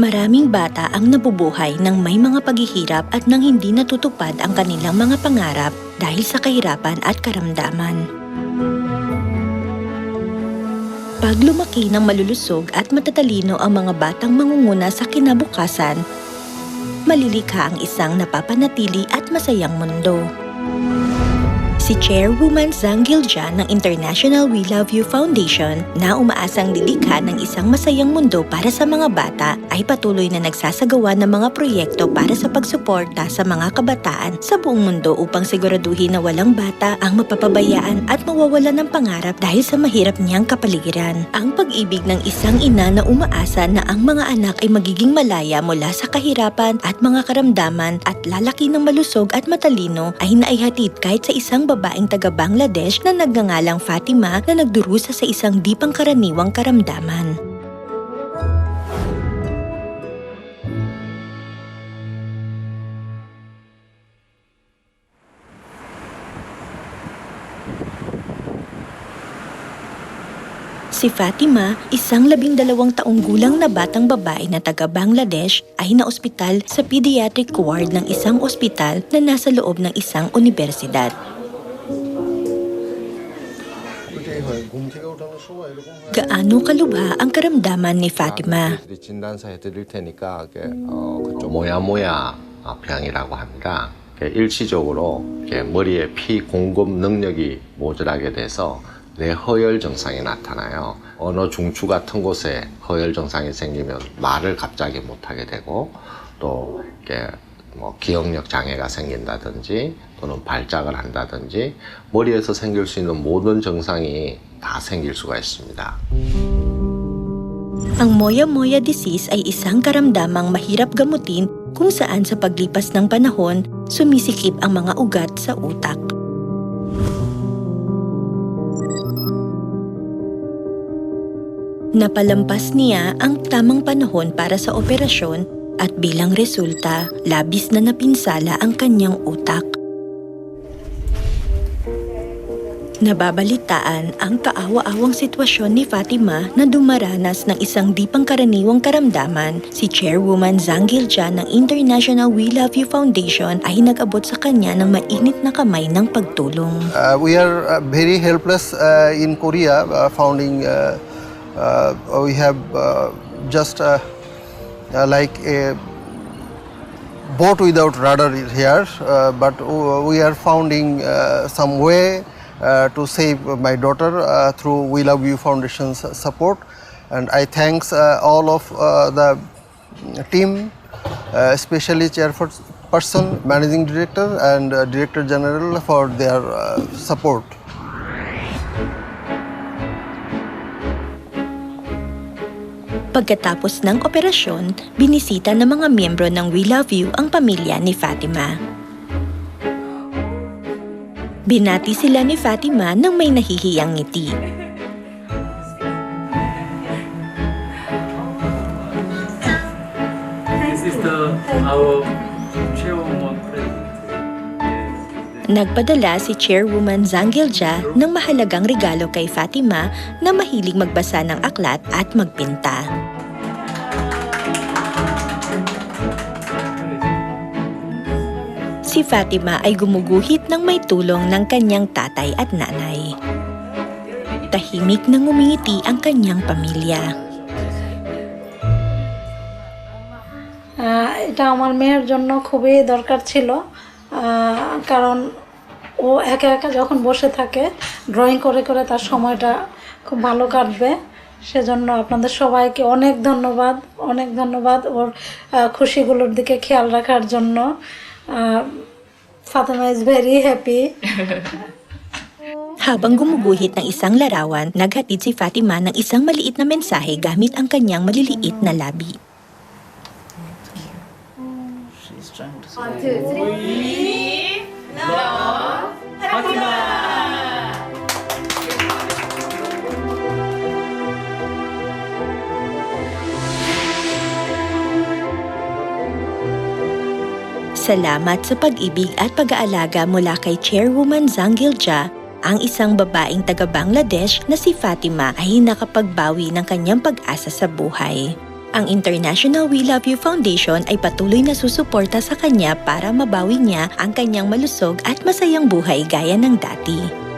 Maraming bata ang nabubuhay ng may mga paghihirap at nang hindi natutupad ang kanilang mga pangarap dahil sa kahirapan at karamdaman. Pag lumaki ng malulusog at matatalino ang mga batang mangunguna sa kinabukasan, malilikha ang isang napapanatili at masayang mundo. Si Chairwoman Zhang Gilja ng International We Love You Foundation na umaasang lilikha ng isang masayang mundo para sa mga bata ay patuloy na nagsasagawa ng mga proyekto para sa pagsuporta sa mga kabataan sa buong mundo upang siguraduhin na walang bata ang mapapabayaan at mawawala ng pangarap dahil sa mahirap niyang kapaligiran. Ang pag-ibig ng isang ina na umaasa na ang mga anak ay magiging malaya mula sa kahirapan at mga karamdaman at lalaki ng malusog at matalino ay naihatid kahit sa isang babaeng taga Bangladesh na nagngangalang Fatima na nagdurusa sa isang di pangkaraniwang karamdaman. Si Fatima, isang labing dalawang taong gulang na batang babae na taga Bangladesh ay naospital sa pediatric ward ng isang ospital na nasa loob ng isang universidad. Gaano kalubha ang karamdaman ni Fatima? 진단서 해드릴 테니까 이게 어, 모야모야 아, 병이라고 합니다. 이게 일시적으로 머리에 피 공급 능력이 모자라게 돼서 뇌허열 증상이 나타나요. 언어 중추 같은 곳에 허열 증상이 생기면 말을 갑자기 못하게 되고 또 이게 뭐 기억력 장애가 생긴다든지 또는 발작을 한다든지 머리에서 생길 수 있는 모든 증상이 다 생길 수가 있습니다. Ang moya-moya disease ay isang karamdamang mahirap gamutin kung saan sa paglipas ng panahon, sumisikip ang mga ugat sa utak. Napalampas niya ang tamang panahon para sa operasyon at bilang resulta, labis na napinsala ang kanyang utak. Nababalitaan ang kaawa-awang sitwasyon ni Fatima na dumaranas ng isang di pangkaraniwang karamdaman. Si Chairwoman Zhang Gilja ng International We Love You Foundation ay nag-abot sa kanya ng mainit na kamay ng pagtulong. Uh, we are uh, very helpless uh, in Korea, uh, founding. Uh, uh, we have uh, just uh, uh, like a boat without rudder here, uh, but uh, we are founding uh, some way to save my daughter uh, through We Love You Foundation's support, and I thanks uh, all of uh, the team, uh, especially chairperson, managing director, and uh, director general for their uh, support. Pagkatapos ng operasyon, binisita ng mga miyembro ng We Love You ang pamilya ni Fatima. Binati sila ni Fatima ng may nahihiyang ngiti. This is the our chairwoman. Nagpadala si Chairwoman Zhang Gilja ng mahalagang regalo kay Fatima na mahilig magbasa ng aklat at magpinta. Si Fatima ay gumuguhit ng may tulong ng kanyang tatay at nanay. Tahimik na ngumingiti ang kanyang pamilya. এটা আমার মেয়ের জন্য খুবই দরকার আহ, কারণ ও একা একা যখন বসে থাকে ড্রয়িং করে করে তার সময়টা খুব ভালো কাটবে সেজন্য আপনাদের সবাইকে অনেক ধন্যবাদ অনেক ধন্যবাদ ওর খুশিগুলোর দিকে খেয়াল রাখার জন্য Uh, Fatima is very happy. Habang gumuguhit ng isang larawan, naghatid si Fatima ng isang maliit na mensahe gamit ang kanyang maliliit na labi. One, two, three. Love, Fatima! Salamat sa pag-ibig at pag-aalaga mula kay Chairwoman Zhang Gilja, ang isang babaeng taga Bangladesh na si Fatima ay nakapagbawi ng kanyang pag-asa sa buhay. Ang International We Love You Foundation ay patuloy na susuporta sa kanya para mabawi niya ang kanyang malusog at masayang buhay gaya ng dati.